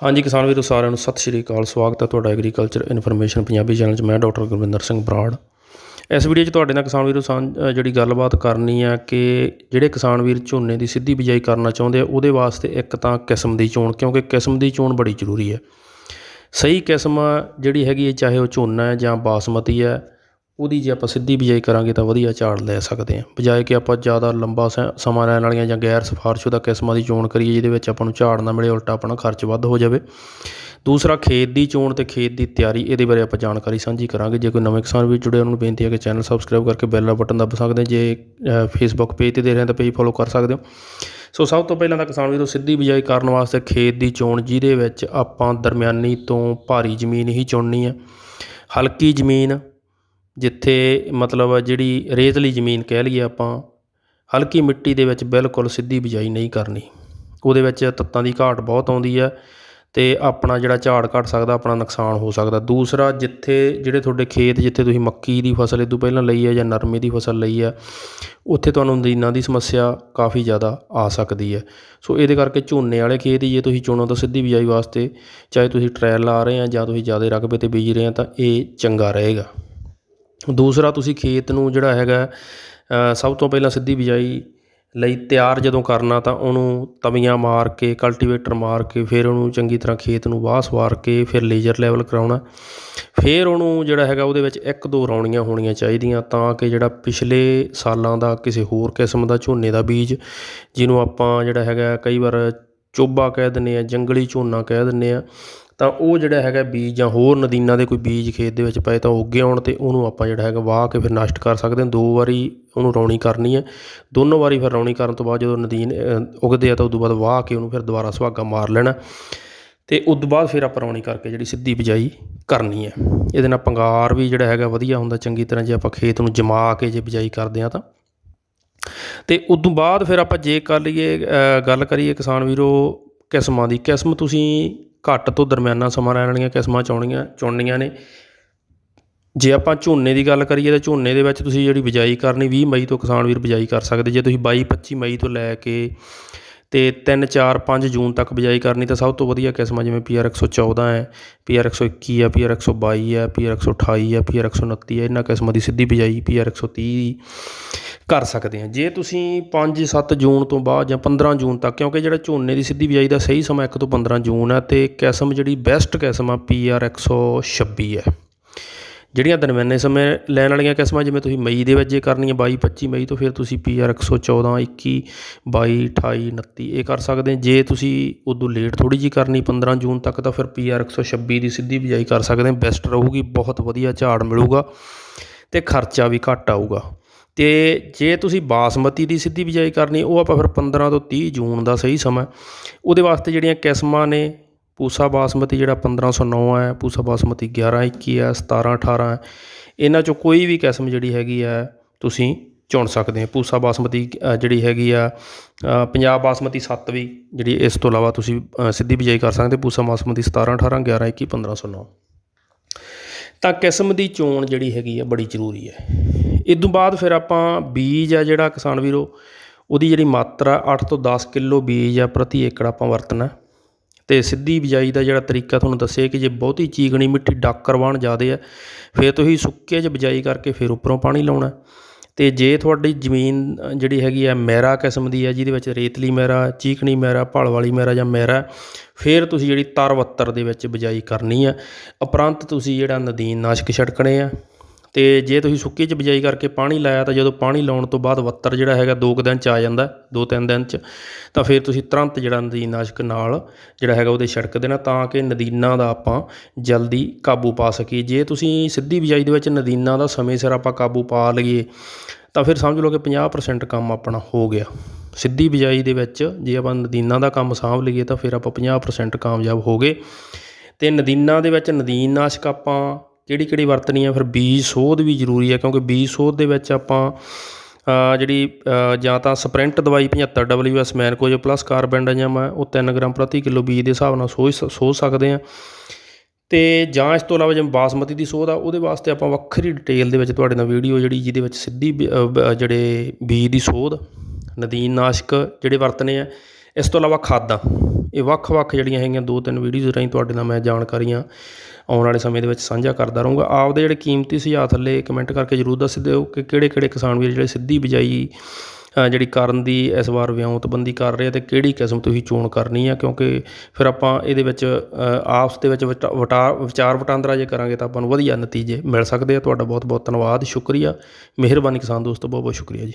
ਹਾਂਜੀ ਕਿਸਾਨ ਵੀਰੋ, ਸਾਰਿਆਂ ਨੂੰ ਸਤਿ ਸ਼੍ਰੀ ਅਕਾਲ। ਸਵਾਗਤ ਹੈ ਤੁਹਾਡਾ ਐਗਰੀਕਲਚਰ ਇਨਫੋਰਮੇਸ਼ਨ ਪੰਜਾਬੀ ਚੈਨਲ 'ਚ। ਮੈਂ ਡਾਕਟਰ ਗੁਰਵਿੰਦਰ ਸਿੰਘ ਬਰਾੜ। ਇਸ ਵੀਡੀਓ 'ਚ ਤੁਹਾਡੇ ਨਾਲ ਕਿਸਾਨ ਵੀਰੋ, ਸਾਂਝ ਜਿਹੜੀ ਗੱਲਬਾਤ ਕਰਨੀ ਆ ਕਿ ਜਿਹੜੇ ਕਿਸਾਨ ਵੀਰ ਝੋਨੇ ਦੀ ਸਿੱਧੀ ਬਿਜਾਈ ਕਰਨਾ ਚਾਹੁੰਦੇ ਆ, ਉਹਦੇ ਵਾਸਤੇ ਇੱਕ ਤਾਂ ਕਿਸਮ ਦੀ ਚੋਣ, ਕਿਉਂਕਿ ਕਿਸਮ ਦੀ ਚੋਣ ਬੜੀ ਜ਼ਰੂਰੀ ਹੈ। ਸਹੀ ਕਿਸਮ ਜਿਹੜੀ ਹੈਗੀ ਹੈ ਚਾਹੇ ਉਹ ਝੋਨਾ ਹੈ ਜਾਂ ਬਾਸਮਤੀ ਹੈ ਉਹਦੀ ਜੇ ਆਪਾਂ ਸਿੱਧੀ ਬਿਜਾਈ ਕਰਾਂਗੇ ਤਾਂ ਵਧੀਆ ਝਾੜ ਲੈ ਸਕਦੇ ਹਾਂ। ਬਜਾਏ ਕਿ ਆਪਾਂ ਜ਼ਿਆਦਾ ਲੰਬਾ ਸ- ਸਮਾਂ ਲੈਣ ਵਾਲੀਆਂ ਜਾਂ ਗੈਰ ਸਿਫਾਰਸ਼ੁਦਾ ਕਿਸਮਾਂ ਦੀ ਚੋਣ ਕਰੀਏ, ਜਿਹਦੇ ਵਿੱਚ ਆਪਾਂ ਨੂੰ ਝਾੜ ਨਾ ਮਿਲੇ, ਉਲਟਾ ਆਪਣਾ ਖਰਚ ਵੱਧ ਹੋ ਜਾਵੇ। ਦੂਸਰਾ, ਖੇਤ ਦੀ ਚੋਣ ਤੇ ਖੇਤ ਦੀ ਤਿਆਰੀ, ਇਹਦੇ ਬਾਰੇ ਆਪਾਂ ਜਾਣਕਾਰੀ ਸਾਂਝੀ ਕਰਾਂਗੇ। ਜੇ ਕੋਈ ਨਵੇਂ ਕਿਸਾਨ ਵੀ ਜੁੜੇ, ਉਹਨਾਂ ਨੂੰ ਬੇਨਤੀ ਹੈ ਕਿ ਚੈਨਲ ਸਬਸਕ੍ਰਾਈਬ ਕਰਕੇ ਬੈਲ ਦਾ ਬਟਨ ਦੱਬ ਸਕਦੇ ਜੇ ਫੇਸਬੁੱਕ ਪੇਜ ਤੇ ਦੇ ਰਹੇ ਹੋ ਤਾਂ ਪੇਜ ਫੋਲੋ ਕਰ ਸਕਦੇ ਹੋ। ਸੋ, ਸਭ ਤੋਂ ਪਹਿਲਾਂ ਤਾਂ ਕਿਸਾਨ ਵੀਰੋ, ਸਿੱਧੀ ਬਿਜਾਈ ਕਰਨ ਵਾਸਤੇ ਖੇਤ ਦੀ ਚੋਣ, ਜਿਹਦੇ ਵਿੱਚ ਆਪਾਂ ਦਰਮਿਆਨੀ ਤੋਂ ਭਾਰੀ ਜ਼ਮੀਨ ਹੀ ਚੁਣਨੀ ਹੈ। ਹਲਕੀ ਜ਼ਮੀਨ ਜਿੱਥੇ ਮਤਲਬ ਜਿਹੜੀ ਰੇਤਲੀ ਜ਼ਮੀਨ ਕਹਿ ਲਈਏ ਆਪਾਂ, ਹਲਕੀ ਮਿੱਟੀ ਦੇ ਵਿੱਚ ਬਿਲਕੁਲ ਸਿੱਧੀ ਬਿਜਾਈ ਨਹੀਂ ਕਰਨੀ। ਉਹਦੇ ਵਿੱਚ ਤੱਤਾਂ ਦੀ ਘਾਟ ਬਹੁਤ ਆਉਂਦੀ ਹੈ ਅਤੇ ਆਪਣਾ ਜਿਹੜਾ ਝਾੜ ਘਟ ਸਕਦਾ, ਆਪਣਾ ਨੁਕਸਾਨ ਹੋ ਸਕਦਾ। ਦੂਸਰਾ, ਜਿੱਥੇ ਜਿਹੜੇ ਤੁਹਾਡੇ ਖੇਤ, ਜਿੱਥੇ ਤੁਸੀਂ ਮੱਕੀ ਦੀ ਫਸਲ ਇਹ ਤੋਂ ਪਹਿਲਾਂ ਲਈ ਹੈ ਜਾਂ ਨਰਮੇ ਦੀ ਫਸਲ ਲਈ ਹੈ ਉੱਥੇ ਤੁਹਾਨੂੰ ਨਦੀਨਾਂ ਦੀ ਸਮੱਸਿਆ ਕਾਫੀ ਜ਼ਿਆਦਾ ਆ ਸਕਦੀ ਹੈ ਸੋ ਇਹਦੇ ਕਰਕੇ ਝੋਨੇ ਵਾਲੇ ਖੇਤ ਹੀ ਜੇ ਤੁਸੀਂ ਚੁਣੋ ਤਾਂ ਸਿੱਧੀ ਬਿਜਾਈ ਵਾਸਤੇ, ਚਾਹੇ ਤੁਸੀਂ ਟ੍ਰਾਇਲ ਲਾ ਰਹੇ ਆ ਜਾਂ ਤੁਸੀਂ ਜ਼ਿਆਦਾ ਰਕਬੇ ਤੇ ਬੀਜ ਰਹੇ ਆ ਤਾਂ ਇਹ ਚੰਗਾ ਰਹੇਗਾ। ਦੂਸਰਾ ਤੁਸੀਂ ਖੇਤ ਨੂੰ ਜਿਹੜਾ ਹੈਗਾ ਸਭ ਤੋਂ ਪਹਿਲਾਂ ਸਿੱਧੀ ਬਿਜਾਈ ਲਈ ਤਿਆਰ ਜਦੋਂ ਕਰਨਾ ਤਾਂ ਉਹਨੂੰ ਤਵੀਆਂ ਮਾਰ ਕੇ ਕਲਟੀਵੇਟਰ ਮਾਰ ਕੇ, ਫਿਰ ਉਹਨੂੰ ਚੰਗੀ ਤਰ੍ਹਾਂ ਖੇਤ ਨੂੰ ਵਾਹ ਸਵਾਰ ਕੇ ਫਿਰ ਲੇਜ਼ਰ ਲੈਵਲ ਕਰਾਉਣਾ। ਫਿਰ ਉਹਨੂੰ ਜਿਹੜਾ ਹੈਗਾ ਉਹਦੇ ਵਿੱਚ ਇੱਕ ਦੋ ਰੌਣੀਆਂ ਹੋਣੀਆਂ ਚਾਹੀਦੀਆਂ ਤਾਂ ਕਿ ਜਿਹੜਾ ਪਿਛਲੇ ਸਾਲਾਂ ਦਾ ਕਿਸੇ ਹੋਰ ਕਿਸਮ ਦਾ ਝੋਨੇ ਦਾ ਬੀਜ, ਜਿਹਨੂੰ ਆਪਾਂ ਜਿਹੜਾ ਹੈਗਾ ਕਈ ਵਾਰ ਚੋਬਾ ਕਹਿ ਦਿੰਦੇ ਆ ਜੰਗਲੀ ਝੋਨਾ ਕਹਿ ਦਿੰਦੇ ਆ। ਤਾਂ ਉਹ ਜਿਹੜਾ ਹੈਗਾ ਬੀਜ ਜਾਂ ਹੋਰ ਨਦੀਨਾਂ ਦੇ ਕੋਈ ਬੀਜ ਖੇਤ ਦੇ ਵਿੱਚ ਪਏ ਤਾਂ ਉਹ ਉੱਗੇ ਆਉਣ ਤੇ ਉਹਨੂੰ ਆਪਾਂ ਜਿਹੜਾ ਹੈਗਾ ਵਾਹ ਕੇ ਫਿਰ ਨਸ਼ਟ ਕਰ ਸਕਦੇ ਹਾਂ। ਦੋ ਵਾਰੀ ਉਹਨੂੰ ਰੌਣੀ ਕਰਨੀ ਹੈ। ਦੋਨੋਂ ਵਾਰੀ ਫਿਰ ਰੌਣੀ ਕਰਨ ਤੋਂ ਬਾਅਦ ਜਦੋਂ ਨਦੀਨ ਅ, ਉਗਦੇ ਆ ਤਾਂ ਉਦੋਂ ਬਾਅਦ ਵਾਹ ਕੇ ਉਹਨੂੰ ਫਿਰ ਦੁਬਾਰਾ ਸੁਹਾਗਾ ਮਾਰ ਲੈਣਾ। ਤੇ ਉਸ ਤੋਂ ਬਾਅਦ ਫਿਰ ਆਪਾਂ ਰੌਣੀ ਕਰਕੇ ਜਿਹੜੀ ਸਿੱਧੀ ਬਿਜਾਈ ਕਰਨੀ ਹੈ। ਇਹਦੇ ਨਾਲ ਪੰਗਾਰ ਵੀ ਜਿਹੜਾ ਹੈਗਾ ਵਧੀਆ ਹੁੰਦਾ। ਚੰਗੀ ਤਰ੍ਹਾਂ ਜੇ ਆਪਾਂ ਖੇਤ ਨੂੰ ਜਮਾ ਕੇ ਜੇ ਬਿਜਾਈ ਕਰਦੇ ਆ ਤਾਂ। ਅਤੇ ਉਸ ਤੋਂ ਬਾਅਦ ਫਿਰ ਆਪਾਂ ਜੇ ਕਰ ਲਈਏ ਗੱਲ ਕਰੀਏ ਕਿਸਾਨ ਵੀਰੋ ਕਿਸਮਾਂ ਦੀ। ਕਿਸਮ ਤੁਸੀਂ ਘੱਟ ਤੋਂ ਦਰਮਿਆਨਾ ਸਮਾਂ ਰਹਿਣ ਵਾਲੀਆਂ ਕਿਸਮਾਂ ਚਾਉਣੀਆਂ, ਚੁਣਨੀਆਂ ਨੇ। ਜੇ ਆਪਾਂ ਝੋਨੇ ਦੀ ਗੱਲ ਕਰੀਏ ਤਾਂ ਝੋਨੇ ਦੇ ਵਿੱਚ ਤੁਸੀਂ ਜਿਹੜੀ ਬਿਜਾਈ ਕਰਨੀ 20 ਮਈ ਤੋਂ ਕਿਸਾਨ ਵੀਰ ਬਿਜਾਈ ਕਰ ਸਕਦੇ। ਜੇ ਤੁਸੀਂ 22 25 ਮਈ ਤੋਂ ਲੈ ਕੇ ਤੇ 3 4 5 ਜੂਨ ਤੱਕ ਬਿਜਾਈ ਕਰਨੀ ਤਾਂ ਸਭ ਤੋਂ ਵਧੀਆ ਕਿਸਮਾਂ ਜਿਵੇਂ ਪੀਆਰ 114 ਹੈ ਪੀਆਰ 121 ਹੈ ਪੀਆਰ 122 ਹੈ ਪੀਆਰ 128 ਹੈ ਪੀਆਰ 129 ਹੈ। ਇਹਨਾਂ ਕਿਸਮਾਂ ਦੀ ਸਿੱਧੀ ਬਿਜਾਈ ਪੀਆਰ 130 ਕਰ ਸਕਦੇ ਹਾਂ। ਜੇ ਤੁਸੀਂ 5 7 ਜੂਨ ਤੋਂ ਬਾਅਦ ਜਾਂ 15 ਜੂਨ ਤੱਕ, ਕਿਉਂਕਿ ਜਿਹੜਾ ਝੋਨੇ ਦੀ ਸਿੱਧੀ ਬਿਜਾਈ ਦਾ ਸਹੀ ਸਮਾਂ 1 ਤੋਂ 15 ਜੂਨ ਹੈ, ਤੇ ਕਿਸਮ ਜਿਹੜੀ ਬੈਸਟ ਕਿਸਮ ਆ ਪੀਆਰ 126 ਹੈ। ਜਿਹੜੀਆਂ ਦਰਮਿਆਨੇ ਸਮੇਂ ਲੈਣ ਵਾਲੀਆਂ ਕਿਸਮਾਂ, ਜਿਵੇਂ ਤੁਸੀਂ ਮਈ ਦੇ ਵਿੱਚ ਜੇ ਕਰਨੀ ਹੈ 22 25 ਮਈ ਤੋਂ ਫਿਰ ਤੁਸੀਂ ਪੀਆਰ 114 21 22 28 29 ਇਹ ਕਰ ਸਕਦੇ ਜੇ ਤੁਸੀਂ ਉਦੋਂ ਲੇਟ ਥੋੜੀ ਜੀ ਕਰਨੀ 15 ਜੂਨ ਤੱਕ, ਤਾਂ ਫਿਰ ਪੀਆਰ 126 ਦੀ ਸਿੱਧੀ ਬਿਜਾਈ ਕਰ ਸਕਦੇ ਬੈਸਟ ਰਹੂਗੀ, ਬਹੁਤ ਵਧੀਆ ਝਾੜ ਮਿਲੂਗਾ ਤੇ ਖਰਚਾ ਵੀ ਘੱਟ ਆਊਗਾ। ਅਤੇ ਜੇ ਤੁਸੀਂ ਬਾਸਮਤੀ ਦੀ ਸਿੱਧੀ ਬਿਜਾਈ ਕਰਨੀ, ਉਹ ਆਪਾਂ ਫਿਰ 15 ਤੋਂ ਤੀਹ ਜੂਨ ਦਾ ਸਹੀ ਸਮਾਂ ਉਹਦੇ ਵਾਸਤੇ ਜਿਹੜੀਆਂ ਕਿਸਮਾਂ ਨੇ, ਪੂਸਾ ਬਾਸਮਤੀ ਜਿਹੜਾ 1509 ਹੈ, ਪੂਸਾ ਬਾਸਮਤੀ 1121 ਹੈ 1718 ਹੈ, ਇਹਨਾਂ ਚੋਂ ਕੋਈ ਵੀ ਕਿਸਮ ਜਿਹੜੀ ਹੈਗੀ ਹੈ, ਤੁਸੀਂ ਚੁਣ ਸਕਦੇ ਹੋ। ਪੂਸਾ ਬਾਸਮਤੀ ਜਿਹੜੀ ਹੈਗੀ ਆ ਪੰਜਾਬ ਬਾਸਮਤੀ 7 ਵੀ ਜਿਹੜੀ ਇਸ ਤੋਂ ਇਲਾਵਾ ਤੁਸੀਂ ਸਿੱਧੀ ਬਿਜਾਈ ਕਰ ਸਕਦੇ ਪੂਸਾ ਬਾਸਮਤੀ 1718 1121 1509 ਤਾਂ ਕਿਸਮ ਦੀ ਚੋਣ ਜਿਹੜੀ ਹੈਗੀ ਆ, ਬੜੀ ਜ਼ਰੂਰੀ ਹੈ। ਇਹ ਤੋਂ ਬਾਅਦ ਫਿਰ ਆਪਾਂ ਬੀਜ ਆ ਜਿਹੜਾ ਕਿਸਾਨ ਵੀਰੋ, ਉਹਦੀ ਜਿਹੜੀ ਮਾਤਰਾ 8 ਤੋਂ 10 ਕਿਲੋ ਬੀਜ ਆ ਪ੍ਰਤੀ ਏਕੜ ਆਪਾਂ ਵਰਤਣਾ ਤੇ ਸਿੱਧੀ ਬਿਜਾਈ ਦਾ ਜਿਹੜਾ ਤਰੀਕਾ ਤੁਹਾਨੂੰ ਦੱਸਿਆ ਕਿ ਜੇ ਬਹੁਤੀ ਚੀਕਣੀ ਮਿੱਟੀ ਡਾਕਰ ਬਣ ਜਾਦੇ ਆ, ਫਿਰ ਤੁਸੀਂ ਸੁੱਕੇ 'ਚ ਬਿਜਾਈ ਕਰਕੇ ਫਿਰ ਉੱਪਰੋਂ ਪਾਣੀ ਲਾਉਣਾ ਤੇ ਜੇ ਤੁਹਾਡੀ ਜ਼ਮੀਨ ਜਿਹੜੀ ਹੈਗੀ ਆ ਮੈਰਾ ਕਿਸਮ ਦੀ ਹੈ ਜਿਹਦੇ ਵਿੱਚ ਰੇਤਲੀ ਮੈਰਾ, ਚੀਕਣੀ ਮੈਰਾ ਭਲ ਵਾਲੀ ਮੈਰਾ ਜਾਂ ਮੈਰਾ, ਫਿਰ ਤੁਸੀਂ ਜਿਹੜੀ ਤਰ ਵੱਤਰ ਦੇ ਵਿੱਚ ਬਿਜਾਈ ਕਰਨੀ ਆ। ਉਪਰੰਤ ਤੁਸੀਂ ਜਿਹੜਾ ਨਦੀਨ ਨਾਸ਼ਕ ਛਿੜਕਣੇ ਆ। ਤੇ ਜੇ ਤੁਸੀਂ ਸੁੱਕੀ 'ਚ ਬਿਜਾਈ ਕਰਕੇ ਪਾਣੀ ਲਾਇਆ ਤਾਂ ਜਦੋਂ ਪਾਣੀ ਲਾਉਣ ਤੋਂ ਬਾਅਦ ਵੱਤਰ ਜਿਹੜਾ ਹੈਗਾ ਦੋ ਕੁ ਦਿਨ 'ਚ ਆ ਜਾਂਦਾ, ਦੋ ਤਿੰਨ ਦਿਨ 'ਚ, ਤਾਂ ਫਿਰ ਤੁਸੀਂ ਤੁਰੰਤ ਜਿਹੜਾ ਨਦੀਨ ਨਾਸ਼ਕ ਨਾਲ ਜਿਹੜਾ ਹੈਗਾ ਉਹਦੇ ਛਿੜਕ ਦੇਣਾ ਤਾਂ ਕਿ ਨਦੀਨਾਂ ਦਾ ਆਪਾਂ ਜਲਦੀ ਕਾਬੂ ਪਾ ਸਕੀਏ। ਜੇ ਤੁਸੀਂ ਸਿੱਧੀ ਬਿਜਾਈ ਦੇ ਵਿੱਚ ਨਦੀਨਾਂ ਦਾ ਸਮੇਂ ਸਿਰ ਆਪਾਂ ਕਾਬੂ ਪਾ ਲਈਏ, ਤਾਂ ਫਿਰ ਸਮਝ ਲਓ ਕਿ 50% ਕੰਮ ਆਪਣਾ ਹੋ ਗਿਆ। ਸਿੱਧੀ ਬਿਜਾਈ ਦੇ ਵਿੱਚ ਜੇ ਆਪਾਂ ਨਦੀਨਾਂ ਦਾ ਕੰਮ ਸਾਂਭ ਲਈਏ ਤਾਂ ਫਿਰ ਆਪਾਂ 50% ਕਾਮਯਾਬ ਹੋ ਗਏ। ਤੇ ਨਦੀਨਾਂ ਦੇ ਵਿੱਚ ਨਦੀਨ ਨਾਸ਼ਕ ਆਪਾਂ ਕਿਹੜੀ ਕਿਹੜੀ ਵਰਤਣੀ ਆ, ਫਿਰ ਬੀਜ ਸੋਧ ਵੀ ਜ਼ਰੂਰੀ ਹੈ ਕਿਉਂਕਿ ਬੀਜ ਸੋਧ ਦੇ ਵਿੱਚ ਆਪਾਂ ਜਿਹੜੀ ਜਾਂ ਤਾਂ ਸਪ੍ਰਿੰਟ ਦਵਾਈ 75 ਡਬਲਯੂਐਸ ਮੈਨਕੋਜ ਪਲੱਸ ਕਾਰਬੈਂਡਾਜਮ ਹੈ ਉਹ 3 ਗ੍ਰਾਮ ਪ੍ਰਤੀ ਕਿਲੋ ਬੀਜ ਦੇ ਹਿਸਾਬ ਨਾਲ ਸੋਧ ਸੋਧ ਸਕਦੇ ਆ। ਤੇ ਜਾਂ ਇਸ ਤੋਂ ਇਲਾਵਾ ਜਿਵੇਂ ਬਾਸਮਤੀ ਦੀ ਸੋਧ ਆ, ਉਹਦੇ ਵਾਸਤੇ ਆਪਾਂ ਵੱਖਰੀ ਡਿਟੇਲ ਦੇ ਵਿੱਚ ਤੁਹਾਡੇ ਨਾਲ ਵੀਡੀਓ ਜਿਹੜੀ ਜਿਹਦੇ ਵਿੱਚ ਸਿੱਧੀ ਬ- ਜਿਹੜੇ ਬੀਜ ਦੀ ਸੋਧ, ਨਦੀਨ ਨਾਸ਼ਕ ਜਿਹੜੇ ਵਰਤਨੇ ਆ, ਇਸ ਤੋਂ ਇਲਾਵਾ ਖਾਦਾਂ। ਇਹ ਵੱਖ-ਵੱਖ ਜਿਹੜੀਆਂ ਹੈਗੀਆਂ ਦੋ ਤਿੰਨ ਵੀਡੀਓਜ਼ ਰਾਹੀਂ ਤੁਹਾਡੇ ਨਾਲ ਮੈਂ ਜਾਣਕਾਰੀਆਂ ਆਉਣ ਵਾਲੇ ਸਮੇਂ ਦੇ ਵਿੱਚ ਸਾਂਝਾ ਕਰਦਾ ਰਹੂੰਗਾ। ਆਪਦੇ ਜਿਹੜੇ ਕੀਮਤੀ ਸੁਝਾਅ ਥੱਲੇ ਕਮੈਂਟ ਕਰਕੇ ਜ਼ਰੂਰ ਦੱਸ ਦਿਓ ਕਿ ਕਿਹੜੇ-ਕਿਹੜੇ ਕਿਸਾਨ ਵੀਰ ਜਿਹੜੇ ਸਿੱਧੀ ਬਿਜਾਈ ਜਿਹੜੀ ਕਰਨ ਦੀ ਇਸ ਵਾਰ ਵਿਉਂਤਬੰਦੀ ਕਰ ਰਹੇ ਆ ਤੇ ਕਿਹੜੀ ਕਿਸਮ ਤੁਸੀਂ ਚੋਣ ਕਰਨੀ ਆ? ਕਿਉਂਕਿ ਫਿਰ ਆਪਾਂ ਇਹਦੇ ਵਿੱਚ ਆਪਸ ਦੇ ਵਿੱਚ ਵਟਾ- ਵਟਾ, ਵਿਚਾਰ ਵਟਾਂਦਰਾ ਜੇ ਕਰਾਂਗੇ ਤਾਂ ਆਪਾਂ ਨੂੰ ਵਧੀਆ ਨਤੀਜੇ ਮਿਲ ਸਕਦੇ ਆ। ਤੁਹਾਡਾ ਬਹੁਤ ਬਹੁਤ ਧੰਨਵਾਦ, ਸ਼ੁਕਰੀਆ। ਮਿਹਰਬਾਨੀ ਕਿਸਾਨ ਦੋਸਤੋ ਬਹੁਤ ਬਹੁਤ ਸ਼ੁਕਰੀਆ ਜੀ।